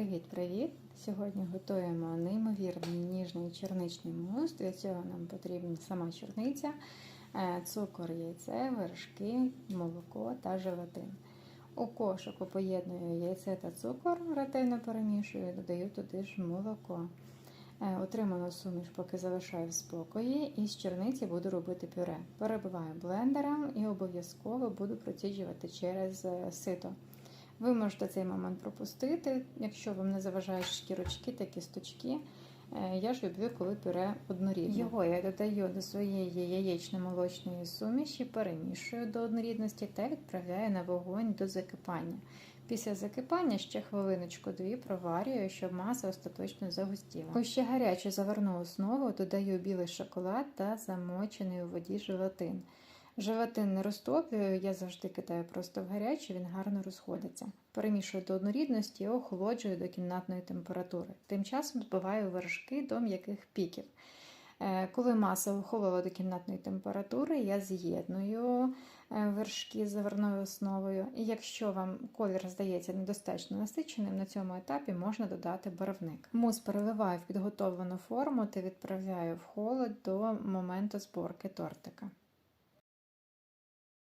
Привіт-привіт! Сьогодні готуємо неймовірний ніжний черничний мус. Для цього нам потрібна сама чорниця, е, цукор, яйце, вершки, молоко та желатин. У кошику поєдную яйце та цукор, ретельно перемішую, додаю туди ж молоко. Е, Отриману суміш поки залишаю в спокої, і з черниці буду робити пюре. Перебиваю блендером і обов'язково буду проціджувати через е, сито. Ви можете цей момент пропустити, якщо вам не заважають шкірочки та кісточки. Е, Я ж люблю, коли пюре однорідне. Його я додаю до своєї яєчно-молочної суміші, перемішую до однорідності та відправляю на вогонь до закипання. Після закипання ще хвилиночку-дві проварюю, щоб маса остаточно загустіла. Ось ще гарячу заварну основу додаю білий шоколад та замочений у воді желатин. Желатин не розтоплюю, я завжди кидаю просто в гарячу, він гарно розходиться. Перемішую до однорідності і охолоджую до кімнатної температури. Тим часом збиваю вершки до м'яких піків. Е, Коли маса охолола до кімнатної температури, я з'єдную е, вершки з заварною основою. І якщо вам колір здається недостатньо насиченим, на цьому етапі можна додати барвник. Мус переливаю в підготовлену форму та відправляю в холод до моменту зборки тортика.